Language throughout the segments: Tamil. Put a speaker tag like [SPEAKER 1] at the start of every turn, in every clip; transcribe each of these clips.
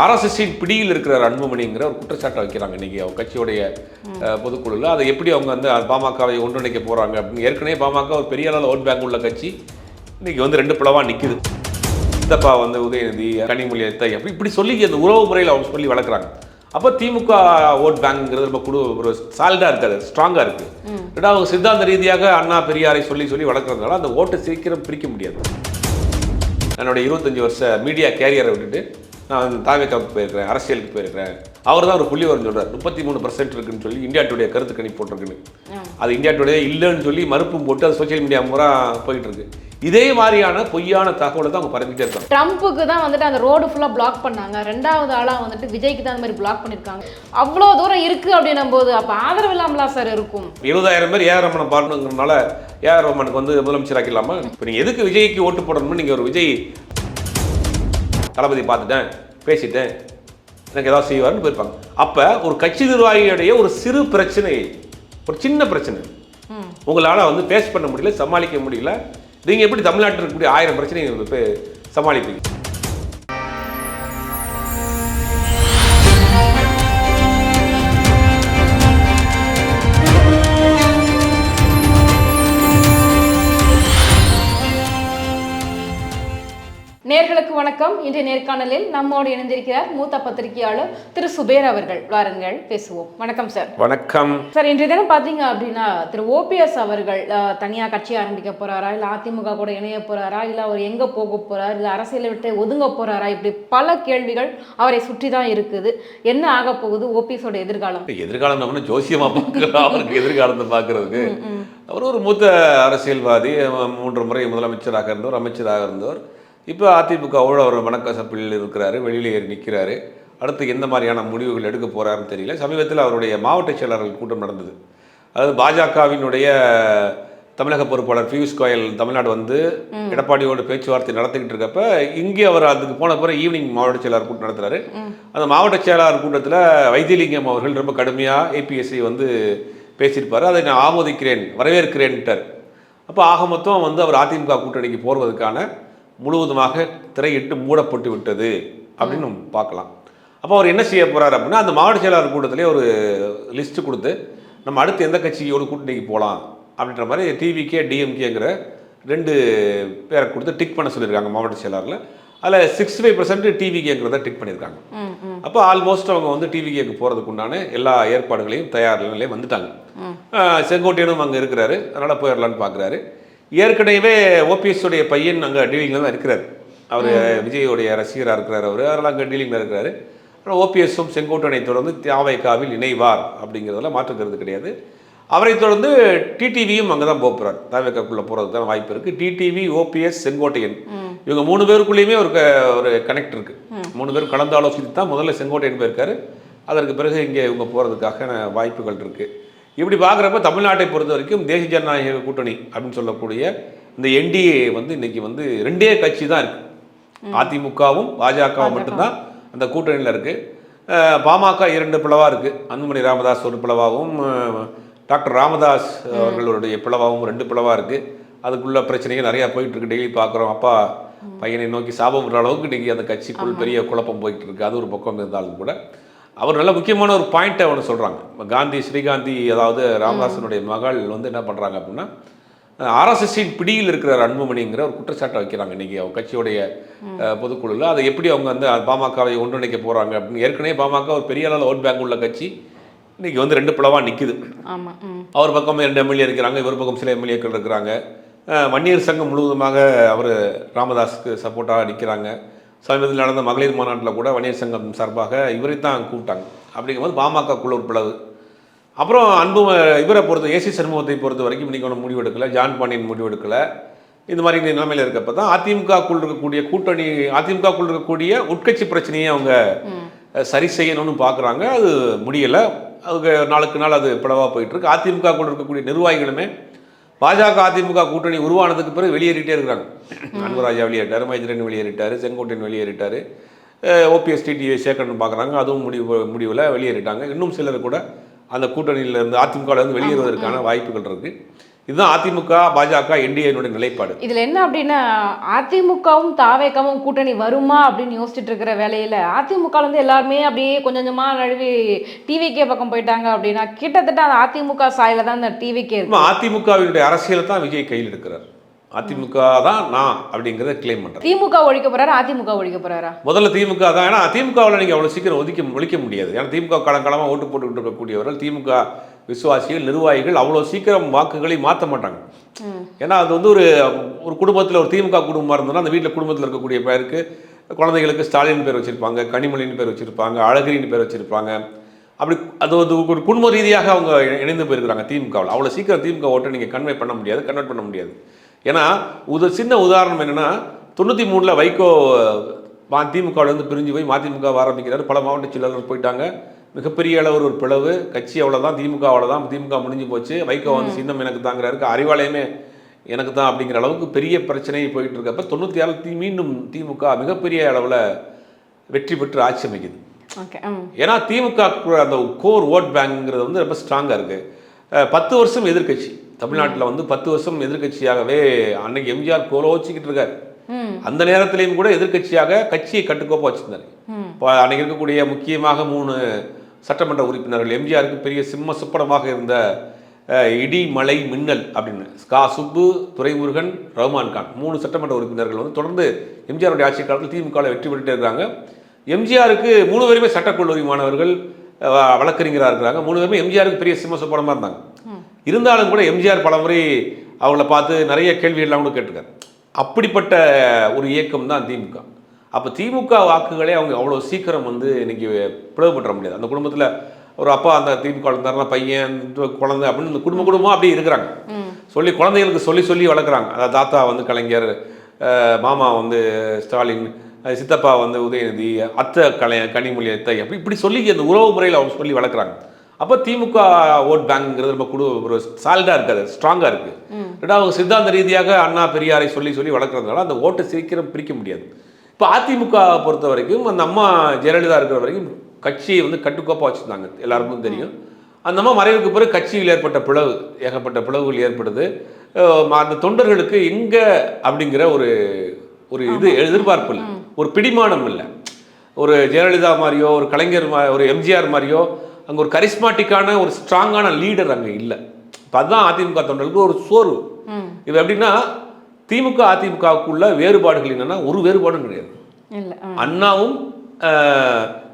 [SPEAKER 1] ஆர்எஸ்எஸ்ஸின் பிடியில் இருக்கிற அன்புமணிங்கிற ஒரு குற்றச்சாட்டை வைக்கிறாங்க இன்னைக்கு அவங்க கட்சியுடைய பொதுக்குழுவில் பொதுக்குழுல. அதை எப்படி அவங்க வந்து பாமகவை ஒன்றிணைக்க போறாங்க அப்படின்னு ஏற்கனவே பாமக ஒரு பெரிய அளவில் ஓட் பேங்க் உள்ள கட்சி. இன்னைக்கு வந்து ரெண்டு பிளவாக நிக்குது. இந்தப்பா வந்து உதயநிதி கனிமொழி அத்தை அப்படி இப்படி சொல்லி அந்த உறவு முறையில் அவங்க சொல்லி வளர்க்குறாங்க. அப்போ திமுக ஓட் பேங்க்ங்கிறது ரொம்ப குடு ஒரு சாலிடாக இருக்காது ஸ்ட்ராங்காக இருக்கு. ரெண்டாவது சித்தாந்த ரீதியாக அண்ணா பெரியாரை சொல்லி சொல்லி வளர்க்குறதுனால அந்த ஓட்டை சீக்கிரம் பிரிக்க முடியாது. என்னோடய இருபத்தஞ்சி வருஷ மீடியா கேரியரை விட்டுட்டு நான் தாவேக்காவுக்கு போயிருக்கிறேன் அரசியலுக்கு போயிருக்கிறேன். அவர் தான் ஒரு புள்ளி வரும் சொல்றார். முப்பத்தி மூணு பர்சன்ட் இருக்குன்னு சொல்லி இந்தியா டுடே கருத்து கணிப்பு போட்டிருக்குன்னு. அது இந்தியா டுடே இல்லைன்னு சொல்லி மறுப்பும் போட்டு அது சோஷியல் மீடியா முறை போயிட்டு இருக்கு இதே மாதிரியான பொய்யான தகவலை தான் அவங்க பரப்பிட்டே இருக்காங்க.
[SPEAKER 2] ட்ரம்ப்புக்கு தான் வந்துட்டு அந்த ரோடு ஃபுல்லாக பிளாக் பண்ணாங்க. ரெண்டாவது ஆளாக வந்துட்டு விஜய்க்கு தான் அந்த மாதிரி பிளாக் பண்ணியிருக்காங்க அவ்வளோ தூரம் இருக்குது அப்படின்னும் போது அப்போ ஆதரவு இல்லாமலா சார் இருக்கும்?
[SPEAKER 1] எழுபதாயிரம் பேர் ஏஆர் ரமணன் பாடணுங்கிறனால ஏஆர் ரமனுக்கு வந்து முதலமைச்சர் ஆக்கிடலாமா? இப்போ நீங்கள் எதுக்கு விஜய்க்கு ஓட்டு போடணும்னு நீங்கள் ஒரு விஜய் தளபதி பார்த்துட்டேன் பேசிட்டேன். எனக்கு ஏதாவது செய்வார்னு போயிருப்பாங்க. அப்போ ஒரு கட்சி நிர்வாகியுடைய ஒரு சிறு பிரச்சனை ஒரு சின்ன பிரச்சனை. உங்களால் வந்து ஃபேஸ் பண்ண முடியல சமாளிக்க முடியல. நீங்கள் எப்படி தமிழ்நாட்டில் இருக்கக்கூடிய ஆயிரம் பிரச்சனைகள் சமாளிப்பீங்க?
[SPEAKER 2] வணக்கம். இன்றைய நேர்காணலில் நம்மோடு இணைந்திருக்கிறார் மூத்த பத்திரிகையாளர் திரு சுபேர் அவர்கள். வாருங்கள் பேசுவோம். வணக்கம் சார்.
[SPEAKER 1] வணக்கம்.
[SPEAKER 2] சார் இன்றைய தினம் பார்த்தீங்க அப்படின்னா திரு ஓபிஎஸ் அவர்கள் அஹ், தனியா கட்சி ஆரம்பிக்க போறாரா? இல்ல அதிமுக கூட இணைய போறாரா? இல்ல அவர் எங்க போக போறார்? இல்ல அரசியலை விட்டு ஒதுங்க போறாரா? இப்படி பல கேள்விகள் அவரை சுற்றி தான் இருக்குது. என்ன ஆக போகுது ஓபிஎஸோட எதிர்காலம்?
[SPEAKER 1] எதிர்காலம் நம்ம ஜோசியமா பார்க்கலாம் அவருக்கு எதிர்காலத்தை பார்க்கறதுக்கு. அவர் ஒரு மூத்த அரசியல்வாதி மூன்று முறை முதலமைச்சராக இருந்தவர் அமைச்சராக இருந்தவர். இப்போ அதிமுகவோடு அவர் மனக்கசப்பில் இருக்கிறாரு வெளியில ஏறி நிற்கிறாரு. அடுத்து எந்த மாதிரியான முடிவுகள் எடுக்க போறாருன்னு தெரியல. சமீபத்தில் அவருடைய மாவட்ட செயலாளர்கள் கூட்டம் நடந்தது. அதாவது பாஜகவினுடைய தமிழக பொறுப்பாளர் பியூஷ் கோயல் தமிழ்நாடு வந்து எடப்பாடியோடு பேச்சுவார்த்தை நடத்திக்கிட்டு இருக்கப்ப இங்கே அவர் அதுக்கு போன பிறகு ஈவினிங் மாவட்ட செயலாளர் கூட்டம் நடத்துறாரு. அந்த மாவட்ட செயலாளர் கூட்டத்தில் வைத்தியலிங்கம் அவர்கள் ரொம்ப கடுமையாக ஏபிஎஸ்சி வந்து பேசியிருப்பார். அதை நான் ஆமோதிக்கிறேன் வரவேற்கிறேன்ட்டார். அப்போ ஆக மொத்தம் வந்து அவர் அதிமுக கூட்டணிக்கு போடுவதற்கான முழுவதுமாக திரையிட்டு மூடப்பட்டு விட்டது அப்படின்னு நம்ம பார்க்கலாம். அப்போ அவர் என்ன செய்ய போறாரு அப்படின்னா அந்த மாவட்ட செயலாளர் கூட்டத்திலே ஒரு லிஸ்ட் கொடுத்து நம்ம அடுத்து எந்த கட்சியோட கூட்டணிக்கு போகலாம் அப்படின்ற மாதிரி டிவிகே டிஎம்கேங்கிற ரெண்டு பேரை கொடுத்து டிக் பண்ண சொல்லியிருக்காங்க மாவட்ட செயலாளரில். அதில் சிக்ஸ்டி ஃபைவ் பர்சன்ட் டிவிகேங்கிறத டிக் பண்ணியிருக்காங்க. அப்போ ஆல்மோஸ்ட் அவங்க வந்து டிவிகேக்கு போகிறதுக்கு உண்டான எல்லா ஏற்பாடுகளையும் தயார் நிலையிலே வந்துட்டாங்க. செங்கோட்டையனும் அங்கே இருக்கிறாரு. அதனால் போயிடலான்னு பார்க்குறாரு ஏற்கனவே ஓபிஎஸ் உடைய பையன் அங்கே டீலிங்கில் தான் இருக்கிறார். அவர் விஜயோடைய ரசிகராக இருக்கிறார் அவர். அதனால் அங்கே டீலிங்கில் இருக்கிறாரு. ஆனால் ஓபிஎஸும் செங்கோட்டனை தொடர்ந்து தியாவைக்காவில் இணைவார் அப்படிங்கிறதுல மாற்றுக்கிறது கிடையாது. அவரை தொடர்ந்து டிடிவியும் அங்கே தான் போகிறார் தாவேக்காக்குள்ளே போகிறதுக்கு தான் வாய்ப்பு இருக்குது டிடிவி ஓபிஎஸ் செங்கோட்டையன் இவங்க மூணு பேருக்குள்ளேயுமே ஒரு க- ஒரு கனெக்ட் இருக்குது மூணு பேரும் கலந்து ஆலோசித்து தான் முதல்ல செங்கோட்டையன் போயிருக்காரு. அதற்கு பிறகு இங்கே இவங்க போகிறதுக்காக வாய்ப்புகள் இருக்குது இப்படி பார்க்குறப்ப தமிழ்நாட்டை பொறுத்த வரைக்கும் தேசிய ஜனநாயக கூட்டணி அப்படின்னு சொல்லக்கூடிய இந்த என்டிஏ வந்து இன்னைக்கு வந்து ரெண்டே கட்சி தான் இருக்கு. அதிமுகவும் பாஜகவும் மட்டும்தான் அந்த கூட்டணியில் இருக்கு. அஹ் பாமக இரண்டு பிளவா இருக்கு. அன்புமணி ராமதாஸ் ஒரு பிளவாகவும் டாக்டர் ராமதாஸ் அவர்களுடைய பிளவாகவும் ரெண்டு பிளவா இருக்கு. அதுக்குள்ள பிரச்சனைகள் நிறையா போயிட்டு இருக்கு. டெய்லி பார்க்குறோம். அப்பா பையனை நோக்கி சாபம் விடுற அளவுக்கு இன்னைக்கு அந்த கட்சிக்குள் பெரிய குழப்பம் போயிட்டு இருக்கு. அது ஒரு பக்கம் இருந்தாலும் கூட. அவர் நல்ல முக்கியமான ஒரு பாயிண்ட்டை ஒன்று சொல்கிறாங்க காந்தி ஸ்ரீகாந்தி அதாவது ராமதாசனுடைய மகள் வந்து என்ன பண்ணுறாங்க அப்படின்னா ஆர்எஸ்எஸ்ஸின் பிடியில் இருக்கிற அன்புமணிங்கிற ஒரு குற்றச்சாட்டை வைக்கிறாங்க. இன்னைக்கு அவங்க கட்சியுடைய அஹ், பொதுக்குழுல. அதை எப்படி அவங்க வந்து பாமகவை ஒன்றிணைக்க போகிறாங்க அப்படின்னு ஏற்கனவே பாமக ஒரு பெரிய அளவில் ஓட் பேங்க் உள்ள கட்சி. இன்னைக்கு வந்து ரெண்டு பிளவாக நிற்குது அவர் பக்கம் ரெண்டு எம்எல்ஏ இருக்கிறாங்க இவர் பக்கம் சில எம்எல்ஏக்கள் இருக்கிறாங்க. வன்னியர் சங்கம் முழுவதுமாக அவர் ராமதாஸுக்கு சப்போர்ட்டாக நிற்கிறாங்க சமீபத்தில் நடந்த மகளிர் மாநாட்டில் கூட வன்னியர் சங்கம் சார்பாக இவரை தான் கூப்பிட்டாங்க. அப்படிங்கும்போது பாமகக்குள்ள ஒரு பிளவு அப்புறம் அன்பு இவரை பொறுத்த ஏசி சண்முகத்தை பொறுத்த வரைக்கும் இன்றைக்கி ஒன்றும் முடிவு எடுக்கல. ஜான் பாண்டியன் முடிவு எடுக்கல. இந்த மாதிரி நிலைமையில் இருக்கப்ப தான் அதிமுகக்குள் இருக்கக்கூடிய கூட்டணி அதிமுகக்குள் இருக்கக்கூடிய உட்கட்சி பிரச்சனையை அவங்க சரி செய்யணும்னு பார்க்குறாங்க. அது முடியலை. அதுக்கு நாளுக்கு நாள் அது பிளவாக போயிட்டு இருக்கு. அதிமுக கூட இருக்கக்கூடிய நிர்வாகிகளுமே பாஜக அதிமுக கூட்டணி உருவானதுக்கு பிறகு வெளியேறிட்டே இருக்கிறாங்க. அன்பராஜா வெளியேறிட்டார் மைத்ரன் வெளியேறிட்டார் செங்கோட்டையன் வெளியேறிட்டார் ஓபிஎஸ் டிடியை சேர்க்கணும்னு பார்க்குறாங்க அதுவும் முடிவு முடிவில் வெளியேறிட்டாங்க. இன்னும் சிலர் கூட அந்த கூட்டணியில இருந்து அதிமுகவில் இருந்து வெளியேறுவதற்கான வாய்ப்புகள் இருக்குது இதுதான் அதிமுக பாஜக என்டிஏனுடைய நிலைப்பாடு.
[SPEAKER 2] இதுல என்ன அப்படின்னா அதிமுகவும் தாவேக்காவும் கூட்டணி வருமா அப்படின்னு யோசிச்சுட்டு இருக்கிற வேலையில அதிமுக ல இருந்து எல்லாருமே அப்படியே கொஞ்சம் கொஞ்சமா நழுவி டிவிகே பக்கம் போயிட்டாங்க அப்படின்னா கிட்டத்தட்ட அந்த அதிமுக சாயில தான் இந்த டிவிகே இருக்கு.
[SPEAKER 1] நம்ம அதிமுகவினுடைய அரசியலை தான் விஜய் கையில் எடுக்கிறார். அதிமுக தான் நான் அப்படிங்கிறத கிளைம் பண்றேன்.
[SPEAKER 2] திமுக ஒழிக்க போறாரா அதிமுக ஒழிக்க போறாரா?
[SPEAKER 1] முதல்ல திமுக தான். ஏன்னா திமுகவில் நீங்கள் அவ்வளோ சீக்கிரம் ஒதுக்கி ஒழிக்க முடியாது. ஏன்னா திமுக காலங்காலமாக ஓட்டு போட்டுக்கிட்டு இருக்கக்கூடியவர்கள் திமுக விசுவாசிகள் நிர்வாகிகள் அவ்வளோ சீக்கிரம் வாக்குகளை மாற்ற மாட்டாங்க. ஏன்னா அது வந்து ஒரு ஒரு குடும்பத்தில் ஒரு திமுக குடும்பமாக இருந்ததுன்னா அந்த வீட்டில் குடும்பத்தில் இருக்கக்கூடிய பேருக்கு குழந்தைகளுக்கு ஸ்டாலின் பேர் வச்சுருப்பாங்க கனிமொழின்னு பேர் வச்சுருப்பாங்க அழகிரின்னு பேர் வச்சுருப்பாங்க. அப்படி அது வந்து ஒரு குடும்ப ரீதியாக அவங்க இணைந்து போயிருக்கிறாங்க திமுகவில். அவ்வளோ சீக்கிரம் திமுக ஓட்டை நீங்கள் கன்வே பண்ண முடியாது கன்வெர்ட் பண்ண முடியாது. ஏன்னா உத சின்ன உதாரணம் என்னென்னா தொண்ணூற்றி மூணில் வைகோ மா திமுகவிலேருந்து பிரிஞ்சு போய் மதிமுக ஆரம்பிக்கிறாரு. பல மாவட்ட செயலாளர் போயிட்டாங்க. மிகப்பெரிய அளவு ஒரு பிளவு. கட்சி அவ்வளோதான் திமுக அவ்வளோதான் திமுக முடிஞ்சு போச்சு. வைகோ வந்து சின்னம் எனக்கு தாங்கிறாருக்கு அறிவாலயமே எனக்கு தான் அப்படிங்கிற அளவுக்கு பெரிய பிரச்சனை போயிட்டு இருக்கப்ப தொண்ணூற்றி ஆறு தி மீண்டும் திமுக மிகப்பெரிய அளவில் வெற்றி பெற்று ஆட்சி அமைக்குது. ஏன்னா திமுக அந்த கோர் ஓட் பேங்க்ங்கிறது வந்து ரொம்ப ஸ்ட்ராங்காக இருக்குது பத்து வருஷம் எதிர்க்கட்சி. தமிழ்நாட்டில் வந்து பத்து வருஷம் எதிர்க்கட்சியாகவே அன்னைக்கு எம்ஜிஆர் கோலோச்சிக்கிட்டு இருக்காரு.
[SPEAKER 2] ம்.
[SPEAKER 1] அந்த நேரத்திலையும் கூட எதிர்க்கட்சியாக கட்சியை கட்டுக்கோப்பா வச்சிருந்தாரு. இப்போ அன்னைக்கு இருக்கக்கூடிய முக்கியமாக மூணு சட்டமன்ற உறுப்பினர்கள் எம்ஜிஆருக்கு பெரிய சிம்ம சுப்படமாக இருந்த இடி மலை மின்னல் அப்படின்னு ஸ்கா சுப்பு துரைமுருகன் ரஹ்மான் கான் மூணு சட்டமன்ற உறுப்பினர்கள் வந்து தொடர்ந்து எம்ஜிஆருடைய ஆட்சி காலத்தில் திமுகவில் வெற்றி பெற்றுட்டே இருக்காங்க. எம்ஜிஆருக்கு மூணு பேருமே சட்டக்கல்லூரி மாணவர்கள் வழக்கறிஞராக இருக்கிறாங்க. மூணு பேருமே எம்ஜிஆருக்கு பெரிய சிம்ம சுப்படமாக இருந்தாங்க. இருந்தாலும் கூட எம்ஜிஆர் பலமுறை அவங்கள பார்த்து நிறைய கேள்விகள்லாம் கூட கேட்டிருக்காரு. அப்படிப்பட்ட ஒரு இயக்கம் தான் திமுக. அப்போ திமுக வாக்குகளே அவங்க அவ்வளோ சீக்கிரம் வந்து இன்னைக்கு பிளவுபற்ற முடியாது. அந்த குடும்பத்தில் ஒரு அப்பா அந்த திமுக இருந்தாருன்னா பையன் குழந்தை அப்படின்னு இந்த குடும்ப குடும்பமாக அப்படியே இருக்கிறாங்க. சொல்லி குழந்தைகளுக்கு சொல்லி சொல்லி வளர்க்குறாங்க. அதாவது தாத்தா வந்து கலைஞர் மாமா வந்து ஸ்டாலின் சித்தப்பா வந்து உதயநிதி அத்தை கலை கனிமொழி அத்தை அப்படி இப்படி சொல்லி அந்த உறவு முறையில் அவங்க சொல்லி வளர்க்குறாங்க. அப்போ திமுக ஓட் பேங்க்ங்கிறது ரொம்ப குடு ஒரு சால்டாக இருக்காது ஸ்ட்ராங்காக இருக்குது ரெண்டாவது அவங்க சித்தாந்த ரீதியாக அண்ணா பெரியாரை சொல்லி சொல்லி வளர்க்குறதுனால அந்த ஓட்டை சீக்கிரம் பிரிக்க முடியாது. இப்போ அதிமுக பொறுத்த வரைக்கும் அந்த அம்மா ஜெயலலிதா இருக்கிற வரைக்கும் கட்சியை வந்து கட்டுக்கோப்பாக வச்சுருந்தாங்க எல்லாருக்கும் தெரியும். அந்த அம்மா மறைவுக்கு பிறகு கட்சியில் ஏற்பட்ட பிளவு ஏகப்பட்ட பிளவுகள் ஏற்படுது. அந்த தொண்டர்களுக்கு எங்கே அப்படிங்கிற ஒரு ஒரு இது எதிர்பார்ப்பு இல்லை. ஒரு பிடிமானம் இல்லை. ஒரு ஜெயலலிதா மாதிரியோ ஒரு கலைஞர் மா ஒரு எம்ஜிஆர் மாதிரியோ அங்கே ஒரு கரிஸ்மாட்டிக்கான ஒரு ஸ்ட்ராங்கான லீடர் அங்கே இல்லை. இப்போ அதுதான் அதிமுக தொண்டர்களுக்கு ஒரு சோர்வு. இது எப்படின்னா திமுக அதிமுகவுக்குள்ள வேறுபாடுகள் என்னன்னா ஒரு வேறுபாடும் கிடையாது. அண்ணாவும்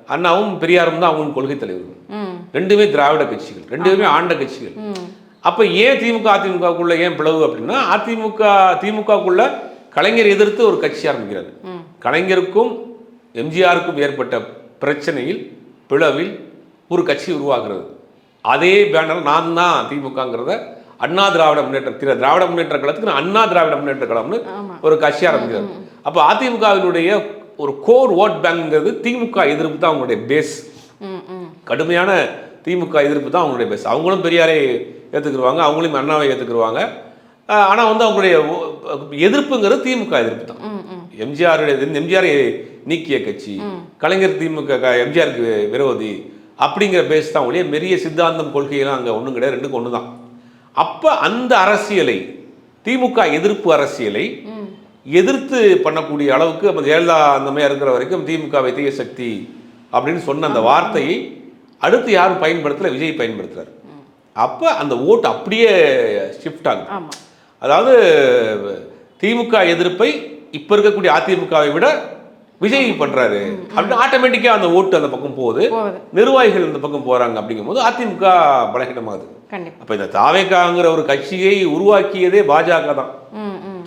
[SPEAKER 1] அண்ணாவும் பெரியாரும் தான் அவங்க கொள்கை தலைவர்கள். ரெண்டுமே திராவிட கட்சிகள். ரெண்டுமே ஆண்ட கட்சிகள். அப்ப ஏன் திமுக அதிமுகவுக்குள்ள ஏன் பிளவு அப்படின்னா அதிமுக திமுகவுக்குள்ள கலைஞர் எதிர்த்து ஒரு கட்சி ஆரம்பிக்கிறாரு
[SPEAKER 2] ம்.
[SPEAKER 1] கலைஞருக்கும் எம்ஜிஆருக்கும் ஏற்பட்ட பிரச்சனையில் பிளவில் ஒரு கட்சி உருவாகிறது. அதே பேனர் நான் தான் திமுகங்கிறத அண்ணா திராவிட முன்னேற்ற திர திராவிட முன்னேற்ற கழகத்துக்கு நான் அண்ணா திராவிட முன்னேற்ற கழகம்னு. ஒரு கட்சி ஆரம்பிக்கிறது. அப்போ அதிமுகவினுடைய ஒரு கோர் ஓட் பேங்க்ங்கிறது திமுக எதிர்ப்பு தான் அவங்களுடைய பேஸ். கடுமையான திமுக எதிர்ப்பு தான் அவங்களுடைய பேஸ். அவங்களும் பெரியாரை ஏற்றுக்குருவாங்க அவங்களையும் அண்ணாவை ஏற்றுக்குருவாங்க ஆனால் வந்து அவங்களுடைய எதிர்ப்புங்கிறது திமுக எதிர்ப்பு தான்.
[SPEAKER 2] ம்
[SPEAKER 1] எம்ஜிஆர் நீக்கிய கட்சி கலைஞர் திமுக க- எம்ஜிஆருக்கு விரோதி அப்படிங்கிற பேஸ் தான் ஒழிய பெரிய சித்தாந்தம் கொள்கையெல்லாம் அங்கே ஒன்றும் கிடையாது. ரெண்டுக்கும் ஒன்று தான் அப்போ அந்த அரசியலை திமுக எதிர்ப்பு அரசியலை எதிர்த்து பண்ணக்கூடிய அளவுக்கு நம்ம ஜெயலலிதா அந்த மாதிரி இருக்கிற வரைக்கும் திமுக தீய சக்தி அப்படின்னு சொன்ன அந்த வார்த்தையை அடுத்து யாரும் பயன்படுத்தல விஜய் பயன்படுத்துறாரு. அப்போ அந்த ஓட்டு அப்படியே ஷிஃப்ட் ஆகுது.
[SPEAKER 2] ஆமா.
[SPEAKER 1] அதாவது திமுக எதிர்ப்பை இப்போ இருக்கக்கூடிய அதிமுகவை விட விஜய் பண்றாரு. அப்படின்னு ஆட்டோமேட்டிக்காக அந்த ஓட்டு அந்த பக்கம் போகுது. நிர்வாகிகள் அந்த பக்கம் போறாங்க அப்படிங்கும்போது அதிமுக பலகீனமாகுது. அப்போ இந்த தாவேக்காங்கிற ஒரு கட்சியை உருவாக்கியதே பாஜக தான்.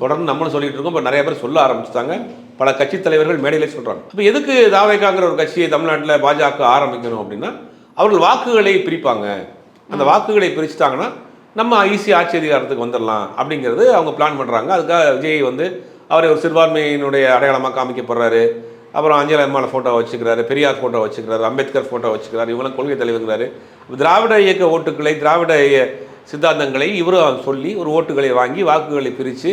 [SPEAKER 1] தொடர்ந்து நம்மளும் சொல்லிட்டு இருக்கோம். இப்போ நிறைய பேர் சொல்ல ஆரம்பிச்சிட்டாங்க. பல கட்சி தலைவர்கள் மேடையிலே சொல்றாங்க. இப்போ எதுக்கு தாவேக்காங்கிற ஒரு கட்சியை தமிழ்நாட்டில் பாஜக ஆரம்பிக்கணும் அப்படின்னா அவர்கள் வாக்குகளை பிரிப்பாங்க. அந்த வாக்குகளை பிரிச்சுட்டாங்கன்னா நம்ம ஈஸி ஆட்சி அதிகாரத்துக்கு வந்துடலாம் அப்படிங்கிறது அவங்க பிளான் பண்ணுறாங்க அதுக்காக விஜய் வந்து அவரை ஒரு சிறுபான்மையினுடைய அடையாளமாக காமிக்கப்படுறாரு. அப்புறம் அஞ்சலி அம்மாவில் ஃபோட்டோ வச்சுக்கிறாரு பெரியார் ஃபோட்டோ வச்சுக்கிறாரு அம்பேத்கர் ஃபோட்டோ வச்சுக்கிறாரு இவங்களாம் கொள்கை தலைவங்கிறாரு. திராவிட இயக்க ஓட்டுக்களை திராவிட சித்தாந்தங்களை இவரும் சொல்லி ஒரு ஓட்டுகளை வாங்கி வாக்குகளை பிரித்து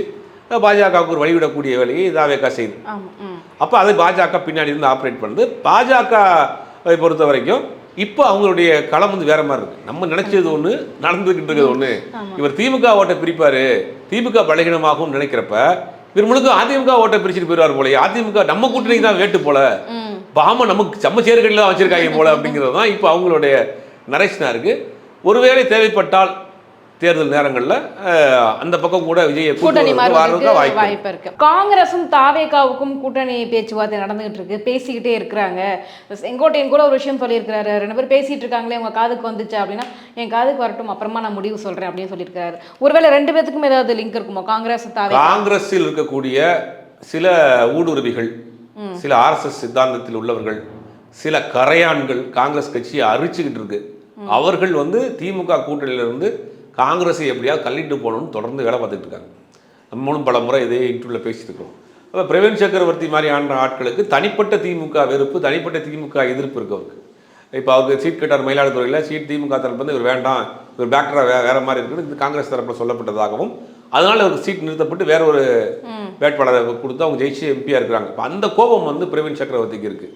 [SPEAKER 1] பாஜகவுக்கு ஒரு வழிவிடக்கூடிய வேலையை தாவேக்கா செய்யுது
[SPEAKER 2] ம்.
[SPEAKER 1] அப்போ அதை பாஜக பின்னாடி இருந்து ஆப்ரேட் பண்ணுது. பாஜகவை பொறுத்த வரைக்கும் இப்போ அவங்களுடைய களம் வந்து வேற மாதிரி இருக்கு. நம்ம நினைச்சது ஒண்ணு நடந்துகிட்டு இருக்கிறது ஒண்ணு. இவர் திமுக ஓட்டை பிரிப்பாரு. திமுக பலகீனமாகும் நினைக்கிறப்ப இவர் முழுக்க அதிமுக ஓட்டை பிரிச்சுட்டு போயிடுவார் போல அதிமுக நம்ம கூட்டணிக்கு தான் வேட்டு போல. பாம நமக்கு செம்ம சேர்க்கடியில் தான் வச்சிருக்காங்க போல அப்படிங்கிறது தான் இப்போ அவங்களுடைய நரேஷனா இருக்கு. ஒருவேளை தேவைப்பட்டால் தேர்தல் நேரங்களில் அந்த பக்கம் கூட விஜயை
[SPEAKER 2] கூட்டணி வாய்ப்பு இருக்கு. காங்கிரஸும் தாவேகாவுக்கும் கூட்டணி பேச்சுவார்த்தை நடந்துகிட்டு இருக்கு. பேசிக்கிட்டே இருக்கிறாங்க. செங்கோட்டையன் கூட ஒரு விஷயம் சொல்லியிருக்கிறாரு. ரெண்டு பேரும் பேசிட்டு இருக்காங்களே உங்க காதுக்கு வந்துச்சு அப்படின்னா என் காதுக்கு வரட்டும் அப்புறமா நான் முடிவு சொல்றேன் அப்படின்னு சொல்லியிருக்காரு ஒருவேளை ரெண்டு பேத்துக்கும் ஏதாவது லிங்க் இருக்குமோ? காங்கிரஸ் தாவே
[SPEAKER 1] காங்கிரஸில் இருக்கக்கூடிய சில ஊடுருவிகள் சில ஆர்எஸ்எஸ் சித்தாந்தத்தில் உள்ளவர்கள் சில கரையான்கள் காங்கிரஸ் கட்சியை அரிச்சுக்கிட்டு இருக்கு. அவர்கள் வந்து திமுக கூட்டணியில இருந்து காங்கிரஸை எப்படியாவது கல்லிட்டு போகணும்னு தொடர்ந்து வேலை பார்த்துட்டு இருக்காங்க. நம்மளும் பல முறை இதே இன்டர்வியூவில் பேசிட்டு இருக்கோம் அப்போ பிரவீன் சக்கரவர்த்தி மாதிரியான ஆட்களுக்கு தனிப்பட்ட திமுக வெறுப்பு தனிப்பட்ட திமுக எதிர்ப்பு இருக்கு அவருக்கு. இப்போ அவருக்கு சீட் கட்டார் மயிலாடுதுறையில் சீட் திமுக தரப்பு வந்து இவர் வேண்டாம் இவர் பேக்டரா வே வேற மாதிரி இருக்குன்னு இது காங்கிரஸ் தரப்பில் சொல்லப்பட்டதாகவும் அதனால அவருக்கு சீட் நிறுத்தப்பட்டு வேற ஒரு வேட்பாளரை கொடுத்து அவங்க ஜெயிச்சு எம்பியாக இருக்கிறாங்க. இப்போ அந்த கோபம் வந்து பிரவீன் சக்கரவர்த்திக்கு இருக்கு.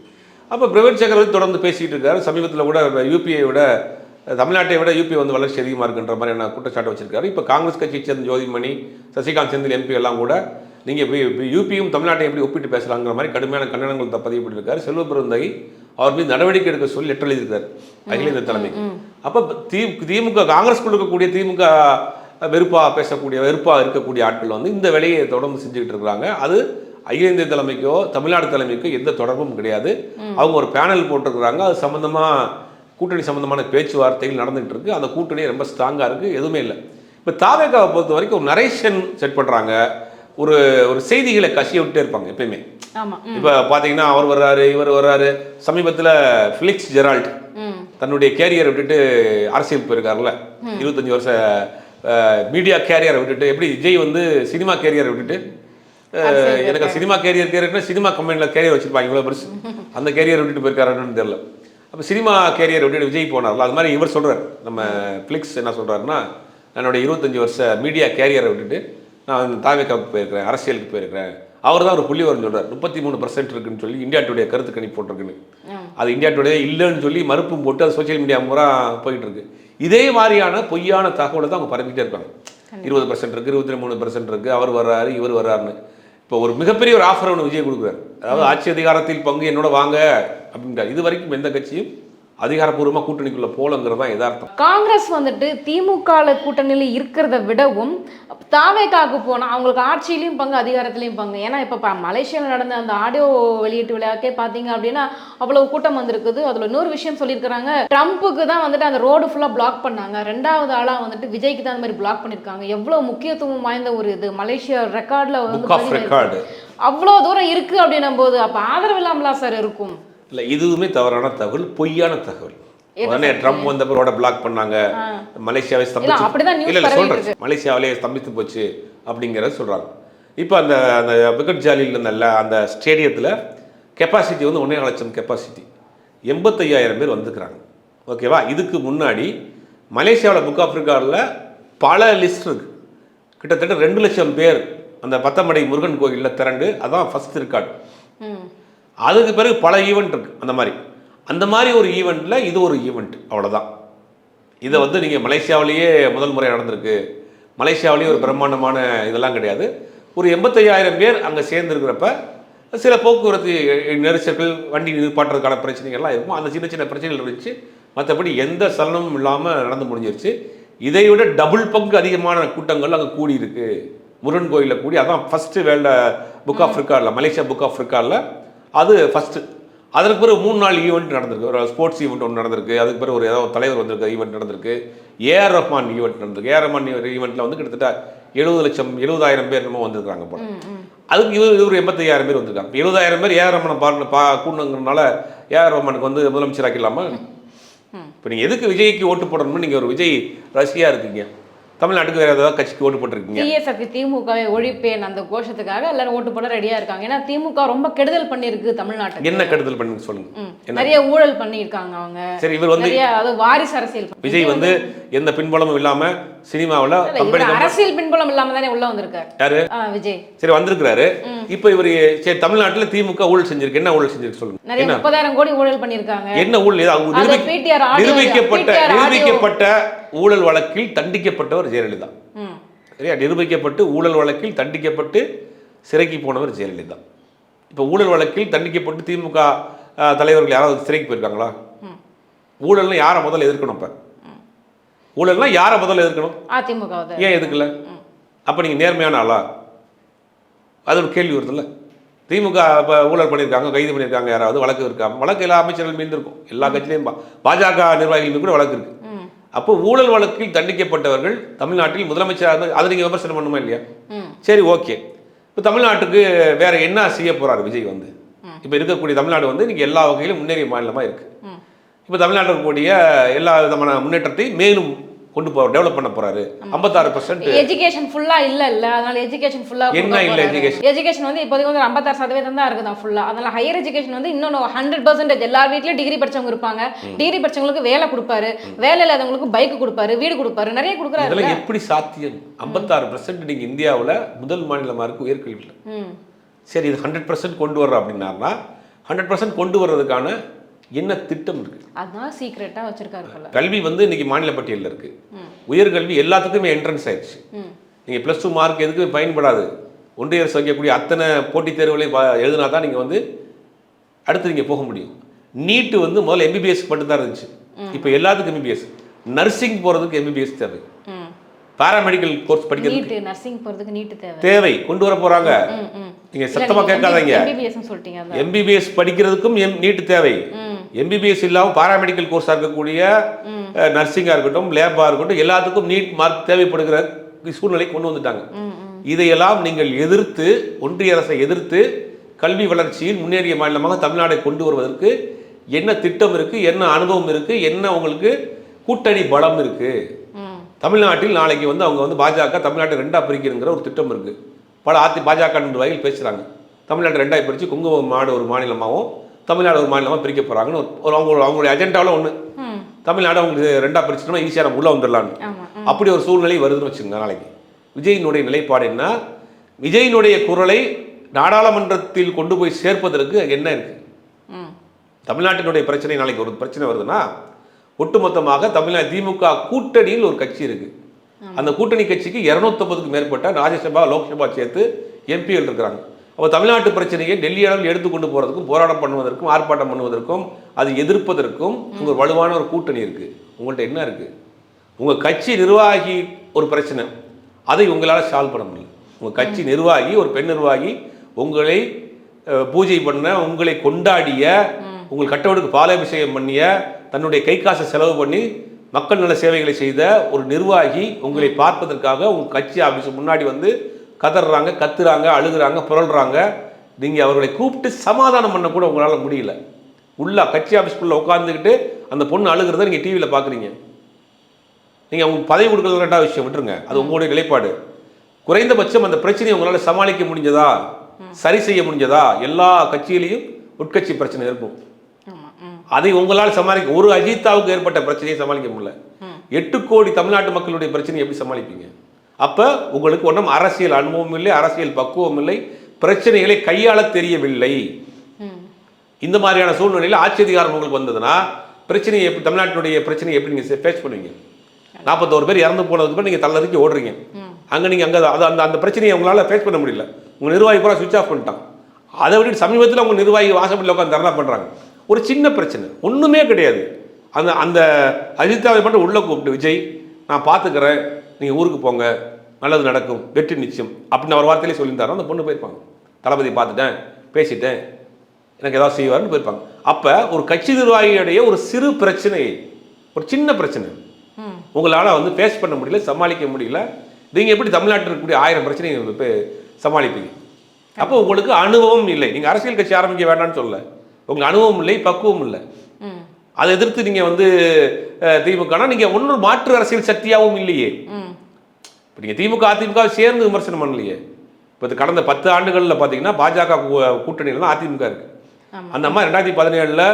[SPEAKER 1] அப்போ பிரவீன் சக்கரவர்த்தி தொடர்ந்து பேசிட்டு இருக்காரு. சமீபத்தில் கூட யூபிஐ விட தமிழ்நாட்டை விட யூபி வந்து வளர்ச்சி அதிகமாக இருக்குன்ற மாதிரியான குற்றச்சாட்டு வச்சிருக்காரு. இப்போ காங்கிரஸ் கட்சியை சேர்ந்த ஜோதிமணி சசிகாந்த் செந்தில் எம்பி எல்லாம் கூட நீங்கள் யூபியும் தமிழ்நாட்டை எப்படி ஒப்பிட்டு பேசலாங்கிற மாதிரி கடுமையான கண்டனங்கள் பதிவு பண்ணியிருக்காரு செல்வ பெருந்தகை அவர் மீது நடவடிக்கை எடுக்க சொல்லி லெட்டர் எழுதியிருக்காரு. அகில இந்திய தலைமைக்கு அப்போ தி திமுக காங்கிரஸ் இருக்கக்கூடிய திமுக வெறுப்பா பேசக்கூடிய வெறுப்பா இருக்கக்கூடிய ஆட்கள் வந்து இந்த வேலையை தொடர்ந்து செஞ்சுக்கிட்டு இருக்கிறாங்க. அது அகில இந்திய தலைமைக்கோ தமிழ்நாடு தலைமைக்கோ எந்த தொடர்பும் கிடையாது. அவங்க ஒரு பேனல் போட்டிருக்கிறாங்க. அது சம்பந்தமா கூட்டணி சம்பந்தமான பேச்சுவார்த்தைகள் நடந்துகிட்டு இருக்கு. அந்த கூட்டணி ரொம்ப ஸ்ட்ராங்காக இருக்கு. எதுவுமே இல்லை. இப்போ தாவேக்காவை பொறுத்த வரைக்கும் ஒரு நரேஷன் செட் பண்றாங்க. ஒரு ஒரு செய்திகளை கசிய விட்டே இருப்பாங்க எப்பயுமே. இப்போ பார்த்தீங்கன்னா அவர் வர்றாரு இவர் வர்றாரு. சமீபத்தில் ஃபிலிக்ஸ் ஜெரால்ட் தன்னுடைய கேரியரை விட்டுட்டு அரசியல் போயிருக்காருல்ல. இருபத்தஞ்சு வருஷ மீடியா கேரியரை விட்டுட்டு எப்படி விஜய் வந்து சினிமா கேரியரை விட்டுட்டு எனக்கு சினிமா கேரியர் கேரியர்னா சினிமா கம்பெனியில் கேரியர் வச்சிருப்பாங்க இவ்வளோ பெருசு. அந்த கேரியரை விட்டுட்டு போயிருக்காருன்னு தெரியல. அப்போ சினிமா கேரியரை விட்டுட்டு விஜய் போனார்ல. அது மாதிரி இவர் சொல்றாரு. நம்ம ஃபிளிக்ஸ் என்ன சொல்றாருன்னா என்னுடைய இருபத்தஞ்சு வருஷ மீடியா கேரியரை விட்டுட்டு நான் தாவேக்காவுக்கு போயிருக்கிறேன் அரசியலுக்கு போயிருக்கிறேன். அவர் தான் ஒரு புள்ளி வரும் சொல்றாரு. முப்பத்தி மூணு பர்சன்ட் இருக்குன்னு சொல்லி இந்தியா டுடே கருத்து கணிப்பு போட்டிருக்குன்னு. அது இந்தியா டுடே இல்லைன்னு சொல்லி மறுப்பும் போட்டு அது சோஷியல் மீடியா பூரா போயிட்டு இருக்கு இதே மாதிரியான பொய்யான தகவலை தான் அவங்க பரப்பிட்டே இருக்காங்க. இருபது பர்சன்ட் இருக்கு இருபத்தி மூணு பர்சன்ட் இருக்கு அவர் வர்றாரு இவர் வர்றாருன்னு. இப்போ ஒரு மிகப்பெரிய ஒரு ஆஃபர் ஒன்று விஜய் கொடுக்குறாரு. அதாவது ஆட்சி அதிகாரத்தில் பங்கு என்னோட வாங்க. அப்படின்றார். இது வரைக்கும் எந்த கட்சியும் அதிகாரப்பூர்வமாக கூட்டணிக்குள்ள போலங்கிறது தான் யதார்த்தம்.
[SPEAKER 2] காங்கிரஸ் வந்துட்டு திமுக கூட்டணியில் இருக்கிறத விடவும் தாவேக்காக்கு போனா அவங்களுக்கு ஆட்சியிலையும் பங்கு அதிகாரத்திலையும் பங்கு. ஏன்னா இப்போ மலேசியாவில் நடந்த அந்த ஆடியோ வெளியீட்டு விழாக்கே பார்த்தீங்க அப்படின்னா அவ்வளவு கூட்டம் வந்திருக்குது. அதில் இன்னொரு விஷயம் சொல்லியிருக்கிறாங்க. ட்ரம்ப்புக்கு தான் வந்துட்டு அந்த ரோடு ஃபுல்லாக பிளாக் பண்ணாங்க. ரெண்டாவது ஆளாக வந்துட்டு விஜய்க்கு தான் அந்த மாதிரி பிளாக் பண்ணியிருக்காங்க. எவ்வளோ முக்கியத்துவம் வாய்ந்த ஒரு இது. மலேசியா ரெக்கார்டில் வந்து அவ்வளோ தூரம் இருக்கு அப்படின்னும் போது அப்போ ஆதரவு இல்லாமலா சார் இருக்கும்?
[SPEAKER 1] இல்லை இதுவுமே தவறான தகவல் பொய்யான தகவல். உடனே ட்ரம்ப் வந்த பிறோட பிளாக் பண்ணாங்க. மலேசியாவை ஸ்தம்பிச்சு இல்ல இல்ல சொல்றேன். மலேசியாவிலே ஸ்தம்பித்து போச்சு அப்படிங்கிறத சொல்றாங்க. இப்போ அந்த அந்த விக்கெட் ஜாலியில் இருந்தல்ல அந்த ஸ்டேடியத்தில் கெப்பாசிட்டி வந்து ஒன்றே லட்சம் கெப்பாசிட்டி எண்பத்தையாயிரம் பேர் வந்துக்கிறாங்க ஓகேவா இதுக்கு முன்னாடி மலேசியாவில் புக் ஆஃப் ரெக்கார்டில் பல லிஸ்ட் இருக்கு. கிட்டத்தட்ட ரெண்டு லட்சம் பேர் அந்த பத்தமடை முருகன் கோயிலில் திரண்டு அதான் ஃபர்ஸ்ட் ரெக்கார்டு அதுக்கு பிறகு பல ஈவெண்ட் இருக்கு. அந்த மாதிரி. அந்த மாதிரி ஒரு ஈவெண்ட்ல இது ஒரு ஈவெண்ட் அவ்வளவுதான். இதை வந்து நீங்க மலேசியாவிலேயே முதல் முறை நடந்திருக்கு. மலேசியாவிலேயே ஒரு பிரம்மாண்டமான இதெல்லாம் கிடையாது. ஒரு எண்பத்தையாயிரம் பேர் அங்கே சேர்ந்துருக்கிறப்ப சில போக்குவரத்து நெரிசல்கள் வண்டி நிற்பாட்டுறதுக்கான பிரச்சனைகள்லாம் இருக்கும். அந்த சின்ன சின்ன பிரச்சனைகள் இருந்துச்சு. மற்றபடி எந்த சலனமும் இல்லாமல் நடந்து முடிஞ்சிருச்சு. இதை விட டபுள் பங்கு அதிகமான கூட்டங்கள் அங்கே கூடி இருக்கு முருகன் கோயிலில் கூடி. அதான் ஃபஸ்ட்டு வேல்ட புக் ஆஃப் ரெக்கார்டில் மலேசியா புக் ஆஃப் ரெக்கார்டில் அது ஃபஸ்ட்டு அதற்கு பிறகு மூணு நாள் ஈவெண்ட் நடந்திருக்கு. ஒரு ஸ்போர்ட்ஸ் ஈவெண்ட் ஒன்று நடந்திருக்கு. அதுக்கு பிறகு ஒரு ஏதோ ஒரு தலைவர் வந்திருக்கு ஈவெண்ட் நடந்திருக்கு. ஏஆர் ரஹ்மான் ஈவெண்ட் நடந்திருக்கு. ஏஆர் ரஹ்மான் ஈவெண்ட்டில் வந்து கிட்டத்தட்ட எழுபது லட்சம் எழுபதாயிரம் பேர் என்னமோ வந்திருக்காங்க போல. அதுக்கு இவர் இவர் எண்பத்தையாயிரம் பேர் வந்திருக்காங்க. எழுபதாயிரம் பேர் ஏஆர் ரஹ்மானை பாருங்க பா கூடங்கிறனால ஏஆர் ரஹ்மானுக்கு வந்து முதலமைச்சர் ஆக்கிடலாமா? இப்போ நீங்கள் எதுக்கு விஜய்க்கு ஓட்டு போடணும்னு நீங்கள் ஒரு விஜய் ரசிகா இருக்கீங்க? தமிழ்நாட்டுக்கு வேறு ஏதாவது கட்சிக்கு ஓட்டு போட்டிருக்கீங்க?
[SPEAKER 2] சக்தி திமுகவை ஒழிப்பேன் அந்த கோஷத்துக்காக எல்லாரும் ஓட்டு போட ரெடியா இருக்காங்க. ஏன்னா திமுக ரொம்ப கெடுதல் பண்ணியிருக்கு தமிழ்நாட்டுக்கு.
[SPEAKER 1] என்ன கெடுதல் பண்ணுங்க சொல்லுங்க.
[SPEAKER 2] நிறைய ஊழல் பண்ணியிருக்காங்க அவங்க.
[SPEAKER 1] சரி இவர் வந்து
[SPEAKER 2] வாரிசு அரசியல் பண்ணி-
[SPEAKER 1] விஜய் வந்து எந்த பின்புலமும் இல்லாம சினிமாவில்
[SPEAKER 2] இவர் அரசியல் பின்புலம் இல்லாம தானே உள்ள வந்திருக்காரு
[SPEAKER 1] யாரு?
[SPEAKER 2] விஜய்.
[SPEAKER 1] சரி வந்திருக்கிறாரு. இப்போ இவர் சரி தமிழ்நாட்டுல திமுக ஊழல் செஞ்சிருக்கு. என்ன ஊழல் செஞ்சிருக்கு சொல்லுங்க.
[SPEAKER 2] நிறைய முப்பதாயிரம் கோடி ஊழல் பண்ணிருக்காங்க
[SPEAKER 1] என்ன ஊழல்? நிரூபிக்கப்பட்ட நிரூபிக்கப்பட்ட ஊழல் வழக்கில் தண்டிக்கப்பட்டவர் ஜெயலலிதா. சரியா? நிரூபிக்கப்பட்டு ஊழல் வழக்கில் தண்டிக்கப்பட்டு சிறைக்கு போனவர் ஜெயலலிதா. இப்போ ஊழல் வழக்கில் தண்டிக்கப்பட்டு திமுக தலைவர்கள் யாராவது சிறைக்கு போயிருக்காங்களா. ஊழல்னா யாரை முதல்ல எதிர்க்கணும் இப்போ ஊழல்னா யாரை முதல்ல எதிர்க்கணும்?
[SPEAKER 2] அதிமுக.
[SPEAKER 1] ஏன் எதுக்கல அப்போ நீங்கள் நேர்மையான ஆளா? அது ஒரு கேள்வி வருதுல்ல. திமுக இப்போ ஊழல் பண்ணியிருக்காங்க கைது பண்ணியிருக்காங்க யாராவது வழக்கு இருக்கா? வழக்கு எல்லா அமைச்சர்கள் மீது இருக்கும். எல்லா கட்சியிலையும் பாஜக நிர்வாகிகள் மீது கூட வழக்கு இருக்கு. அப்போ ஊழல் வழக்கில் தண்டிக்கப்பட்டவர்கள் தமிழ்நாட்டில் முதலமைச்சராக இருந்து அதை நீங்கள் விமர்சனம் பண்ணுமா இல்லையா. சரி ஓகே. இப்போ தமிழ்நாட்டுக்கு வேற என்ன செய்ய போறாரு விஜய் வந்து? இப்போ இருக்கக்கூடிய தமிழ்நாடு வந்து இன்னைக்கு எல்லா வகையிலும் முன்னேறிய மாநிலமாக இருக்கு.
[SPEAKER 2] ம்.
[SPEAKER 1] இப்போ தமிழ்நாட்டில் இருக்கக்கூடிய எல்லா விதமான முன்னேற்றத்தை மேலும் கொண்டு போ டெவலப் பண்ண போறாரு. ஐம்பத்தாறு பர்சன்ட்
[SPEAKER 2] எஜுகேஷன் ஃபுல்லா இல்ல இல்ல அதனால எஜுகேஷன் ஃபுல்லா
[SPEAKER 1] என்ன இல்ல education?
[SPEAKER 2] எஜுகேஷன் வந்து இப்போதைக்கு வந்து ஐம்பத்தாறு சதவீதம் தான் இருக்குதான் ஃபுல்லா அதனால ஹையர் எஜுகேஷன் வந்து இன்னொன்று ஹண்ட்ரட் பர்சன்டேஜ் எல்லார் வீட்லயும் டிகிரி படிச்சவங்க இருப்பாங்க. டிகிரி படிச்சவங்களுக்கு வேலை கொடுப்பாரு. வேலை இல்லாதவங்களுக்கு பைக் கொடுப்பாரு வீடு கொடுப்பாரு நிறைய கொடுக்குறாரு
[SPEAKER 1] இதெல்லாம் எப்படி சாத்தியம்? ஐம்பத்தாறு பர்சன்ட் நீங்கள் இந்தியாவில் முதல் மாநிலமாக இருக்கு உயர்கல்வியில். சரி இது ஹண்ட்ரட் பர்சன்ட் கொண்டு வர்றோம் அப்படின்னாருனா ஹண்ட்ரட் பர்சன்ட் கொண்டு வர்றதுக்கான என்ன திட்டம் இருக்கு?
[SPEAKER 2] அதனால சீக்ரெட்டா வச்சிருக்காரு
[SPEAKER 1] கல்வி வந்து இன்னைக்கு மாநில பட்டியலில் இருக்கு உயர்கல்வி எல்லாத்துக்குமே என்ட்ரன்ஸ் ஆயிடுச்சு.
[SPEAKER 2] ம்.
[SPEAKER 1] நீங்கள் ப்ளஸ் டூ மார்க் எதுக்குமே பயன்படாது. ஒன்றிய அரசு வைக்கக்கூடிய அத்தனை போட்டித் தேர்வுகளையும் எழுதினா தான் நீங்கள் வந்து அடுத்து நீங்கள் போக முடியும். நீட்டு வந்து முதல்ல எம்பிபிஎஸ் மட்டும் தான் இருந்துச்சு. இப்போ எல்லாத்துக்கும் எம்பிபிஎஸ் நர்சிங் போகிறதுக்கு எம்பிபிஎஸ் தேவை. பாராமெடிக்கல் கோர்ஸ் படிக்கிறதுக்கு
[SPEAKER 2] நீட்டு நர்சிங் போறதுக்கு நீட்டு தேவை.
[SPEAKER 1] தேவை. கொண்டு வர போறாங்க. நீங்க சத்தமா கேட்காதீங்க.
[SPEAKER 2] எம்பிபிஎஸ் அதான்.
[SPEAKER 1] படிக்கிறதுக்கும் எம் நீட்டு தேவை. எம்பிபிஎஸ் இல்லாமல் பாராமெடிக்கல் கோர்ஸாக இருக்கக்கூடிய நர்சிங்காக இருக்கட்டும் லேபாக இருக்கட்டும் எல்லாத்துக்கும் நீட் மார்க் தேவைப்படுகிற சூழ்நிலை கொண்டு வந்துட்டாங்க. இதையெல்லாம் நீங்கள் எதிர்த்து ஒன்றிய அரசை எதிர்த்து கல்வி வளர்ச்சியில் முன்னேறிய மாநிலமாக தமிழ்நாடை கொண்டு வருவதற்கு என்ன திட்டம் இருக்கு என்ன அனுபவம் இருக்கு என்ன உங்களுக்கு கூட்டணி பலம் இருக்கு? தமிழ்நாட்டில் நாளைக்கு வந்து அவங்க வந்து பாஜக தமிழ்நாட்டை ரெண்டா பிரிக்கணுங்கிற ஒரு திட்டம் இருக்கு. பல அதி பாஜக வகையில் பேசுறாங்க. தமிழ்நாட்டை ரெண்டாய் பிரித்து குங்குமம் மாடு ஒரு மாநிலமாகவும் தமிழ்நாடு ஒரு மாநிலமாக பிரிக்க போறாங்கன்னு ஒரு- ஒரு அவங்க அவங்களுடைய அஜெண்டாவில் ஒன்று தமிழ்நாடு அவங்களுக்கு ரெண்டா பிரிச்சுட்டோம்னா ஈஸியாக நம்ம உள்ள வந்துடலான்னு அப்படி ஒரு சூழ்நிலை வருதுன்னு வச்சுக்கோங்க நாளைக்கு. விஜயினுடைய நிலைப்பாடு என்ன? விஜயினுடைய குரலை நாடாளுமன்றத்தில் கொண்டு போய் சேர்ப்பதற்கு என்ன இருக்கு?
[SPEAKER 2] ம்.
[SPEAKER 1] தமிழ்நாட்டினுடைய பிரச்சனை நாளைக்கு ஒரு பிரச்சனை வருதுன்னா ஒட்டுமொத்தமாக தமிழ்நாடு திமுக கூட்டணியில் ஒரு கட்சி இருக்கு. அந்த கூட்டணி கட்சிக்கு இருநூத்தொன்பதுக்கு மேற்பட்ட ராஜ்யசபா லோக்சபா சேர்த்து எம்பிகள் இருக்கிறாங்க. அப்போ தமிழ்நாட்டு பிரச்சனையை டெல்லி அளவில் எடுத்துக்கொண்டு போறதுக்கும் போராட்டம் பண்ணுவதற்கும் ஆர்ப்பாட்டம் பண்ணுவதற்கும் அது எதிர்ப்பதற்கும் உங்க ஒரு வலுவான ஒரு கூட்டணி இருக்கு. உங்கள்கிட்ட என்ன இருக்கு? உங்க கட்சி நிர்வாகி ஒரு பிரச்சனை. அதை உங்களால் சால்வ் பண்ண முடியல. உங்க கட்சி நிர்வாகி ஒரு பெண் நிர்வாகி உங்களை பூஜை பண்ண உங்களை கொண்டாடிய உங்கள் கட்டவனுக்கு பாலாபிஷேகம் பண்ணிய தன்னுடைய கை காசை செலவு பண்ணி மக்கள் நல சேவைகளை செய்த ஒரு நிர்வாகி உங்களை பார்ப்பதற்காக உங்க கட்சி ஆபீஸ் முன்னாடி வந்து கதறாங்க கத்துறாங்க அழுகுறாங்க புரள்றாங்க. நீங்க அவர்களை கூப்பிட்டு சமாதானம் பண்ண கூட உங்களால முடியல. உள்ள கட்சி ஆபீஸ்க்குள்ள உட்காந்துக்கிட்டு அந்த பொண்ணு அழுகிறத நீங்க டிவியில பாக்குறீங்க. நீங்க அவங்க பதவி கொடுக்கறது ரெண்டாவது விஷயம் விட்டுருங்க. அது உங்களுடைய நிலைப்பாடு. குறைந்தபட்சம் அந்த பிரச்சனையை உங்களால சமாளிக்க முடிஞ்சதா? சரி செய்ய முடிஞ்சதா? எல்லா கட்சியிலையும் உட்கட்சி பிரச்சனை இருக்கும். அதை உங்களால் சமாளிக்க ஒரு அஜித்தாவுக்கு ஏற்பட்ட பிரச்சனையை சமாளிக்க முடியல. எட்டு கோடி தமிழ்நாட்டு மக்களுடைய பிரச்சனையை எப்படி சமாளிப்பீங்க? அப்ப உங்களுக்கு ஒன்றும் அரசியல் அனுபவம் இல்லை அரசியல் பக்குவம் இல்லை பிரச்சனைகளை கையாள தெரியவில்லை. இந்த மாதிரியான சூழ்நிலையில் ஆட்சி அதிகாரம் உங்களுக்கு வந்ததுன்னா பிரச்சனையை எப்படி தமிழ்நாட்டினுடைய பிரச்சனையை எப்படி நீங்கள் ஃபேஸ் பண்ணுவீங்க? நாற்பத்தோரு பேர் இறந்து போனதுக்கு அப்புறம் நீங்கள் தள்ளறிக்கி ஓடுறீங்க. அங்கே நீங்கள் அங்கே அது அந்த அந்த பிரச்சனையை உங்களால் ஃபேஸ் பண்ண முடியல. உங்கள் நிர்வாகி பூரா சுவிச் ஆஃப் பண்ணிட்டான். அதை விட்டு சமீபத்தில் உங்கள் நிர்வாகி வாசப்படியில் உட்காந்து தர்ணா பண்ணுறாங்க ஒரு சின்ன பிரச்சனை. ஒன்றுமே கிடையாது. அந்த அந்த அஜிதாவை மட்டும் உள்ளே கூப்பிட்டு விஜய் நான் பார்த்துக்கிறேன் நீங்கள் ஊருக்கு போங்க நல்லது நடக்கும் வெற்றி நிச்சயம் அப்படின்னு அவர் வார்த்தையிலே சொல்லியிருந்தாரோ அந்த பொண்ணு போயிருப்பாங்க. தளபதி பார்த்துட்டேன் பேசிட்டேன் எனக்கு ஏதாவது செய்வார்னு போயிருப்பாங்க. அப்போ ஒரு கட்சி நிர்வாகியுடைய ஒரு சிறு பிரச்சனை ஒரு சின்ன பிரச்சனை உங்களால் வந்து ஃபேஸ் பண்ண முடியல சமாளிக்க முடியல நீங்கள் எப்படி தமிழ்நாட்டில் இருக்கக்கூடிய ஆயிரம் பிரச்சனையை இப்போ சமாளிப்பீங்க? அப்போ உங்களுக்கு அனுபவம் இல்லை. நீங்கள் அரசியல் கட்சி ஆரம்பிக்க வேண்டாம்னு சொல்ல உங்களுக்கு அனுபவம் இல்லை பக்குவம் இல்லை. அதை எதிர்த்து நீங்கள் வந்து திமுகனா நீங்கள் ஒன்றும் மாற்று அரசியல் சக்தியாகவும் இல்லையே. இப்போ நீங்கள் திமுக அதிமுக சேர்ந்து விமர்சனம் பண்ணலையே. இப்போ கடந்த பத்து ஆண்டுகளில் பார்த்தீங்கன்னா பாஜக கூட்டணியில தான் அதிமுக இருக்கு.
[SPEAKER 2] ஆமா.
[SPEAKER 1] அந்த அம்மா ரெண்டாயிரத்தி பதினேழில்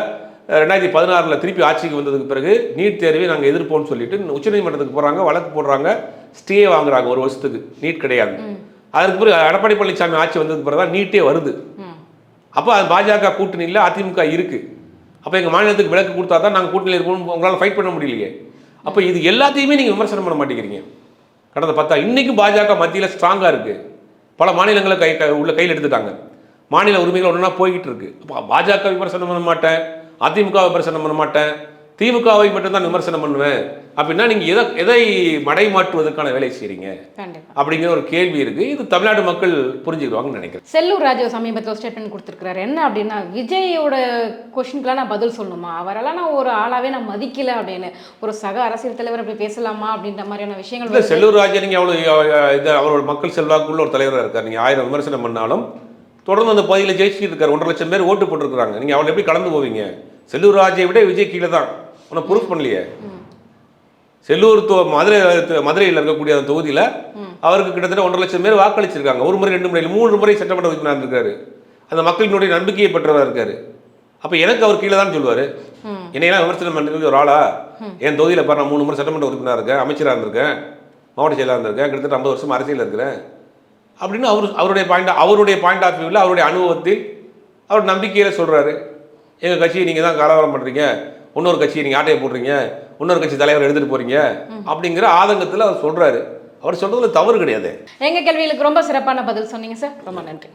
[SPEAKER 1] ரெண்டாயிரத்தி பதினாறில் திருப்பி ஆட்சிக்கு வந்ததுக்கு பிறகு நீட் தேர்வை நாங்கள் எதிர்ப்போம்னு சொல்லிட்டு உச்சநீதிமன்றத்துக்கு போகிறாங்க வழக்கு போடுறாங்க ஸ்டே வாங்குறாங்க ஒரு வருஷத்துக்கு. நீட் கிடையாது. அதற்கு பிறகு எடப்பாடி பழனிசாமி ஆட்சி வந்ததுக்கு பிறகு தான் நீட்டே வருது. அப்போ அது பாஜக கூட்டணியில் அதிமுக இருக்கு. அப்போ எங்கள் மாநிலத்துக்கு விளக்கு கொடுத்தா தான் நாங்கள் கூட்டணியில் இருப்போம் உங்களால் ஃபைட் பண்ண முடியலையே. அப்போ இது எல்லாத்தையுமே நீங்கள் விமர்சனம் பண்ண மாட்டேங்கிறீங்க. கடந்த பத்தா இன்றைக்கும் பாஜக மத்தியில் ஸ்ட்ராங்காக இருக்குது பல மாநிலங்களை கை க- உள்ள கையில் எடுத்துட்டாங்க. மாநில உரிமைகள் ஒன்றா போய்கிட்டு இருக்கு. அப்போ பாஜக விமர்சனம் பண்ண மாட்டேன். அதிமுக விமர்சனம் பண்ண மாட்டேன். திமுகவை மட்டும்தான் விமர்சனம் பண்ணுவேன். அப்படின்னா நீங்கள் எதை எதை மடை மாற்றுவதற்கான வேலை செய்கிறீங்க அப்படிங்கிற ஒரு கேள்வி இருக்கு. இது தமிழ்நாடு மக்கள் புரிஞ்சுக்குவாங்கன்னு நினைக்கிறேன்.
[SPEAKER 2] செல்லூர் ராஜு சமீபத்தில் ஸ்டேட்மெண்ட் கொடுத்துருக்காரு என்ன அப்படின்னா விஜயோட கொஷினுக்குலாம் நான் பதில் சொல்லணுமா? அவரெல்லாம் நான் ஒரு ஆளாவே நான் மதிக்கல அப்படின்னு. ஒரு சக அரசியல் தலைவர் அப்படி பேசலாமா அப்படின்ற மாதிரியான விஷயங்கள்.
[SPEAKER 1] செல்லூர் ராஜா நீங்க அவ்வளவு அஹ், இது அவரோட மக்கள் செல்வாக்குள்ள ஒரு தலைவராக இருக்கார். நீங்க ஆயிரம் விமர்சனம் பண்ணாலும் தொடர்ந்து அந்த பகுதியில் ஜெயிச்சுட்டு இருக்காரு. ஒன்றரை லட்சம் பேர் ஓட்டு போட்டிருக்காங்க நீங்க அவளை எப்படி கடந்து போவீங்க? செல்லூர் ராஜை விட விஜய் கீழே தான் உன்னை ப்ரூஃப் பண்ணலையே. செல்லூர் தொ மதுரை மதுரையில் இருக்கக்கூடிய அந்த தொகுதியில் அவருக்கு கிட்டத்தட்ட ஒன்றரை லட்சம் பேர் வாக்களிச்சிருக்காங்க. ஒரு முறை ரெண்டு முறை மூன்று முறை சட்டமன்ற உறுப்பினர் இருக்காரு. அந்த மக்களினுடைய நம்பிக்கையை பெற்றவராக இருக்காரு. அப்போ எனக்கு அவர் கீழே தான் சொல்லுவார். என்னையெல்லாம் விமர்சனம் பண்ணுறது ஒரு ஆளா? என் தொகுதியில் பாரு நான் மூணு முறை சட்டமன்ற உறுப்பினராக இருக்கேன் அமைச்சராக இருந்திருக்கேன் மாவட்ட செயலாக இருந்திருக்கேன் கிட்டத்தட்ட ஐம்பது வருஷம் அரசியல் இருக்கிறேன். அப்படின்னு அவர் அவருடைய பாயிண்ட் அவருடைய பாயிண்ட் ஆஃப் வியூவில் அவருடைய அனுபவத்தில் அவர் நம்பிக்கையில் சொல்கிறாரு எங்கள் கட்சியை நீங்கள் தான் காலவரம் பண்ணுறீங்க இன்னொரு கட்சியை நீங்கள் ஆட்டையை போடுறீங்க இன்னொரு கட்சி தலைவர் எடுத்துகிட்டு போகிறீங்க அப்படிங்கிற ஆதங்கத்தில் அவர் சொல்கிறாரு அவர் சொல்கிறதுல தவறு கிடையாது.
[SPEAKER 2] எங்க கேள்விகளுக்கு ரொம்ப சிறப்பான பதில் சொன்னீங்க சார். ரொம்ப நன்றி.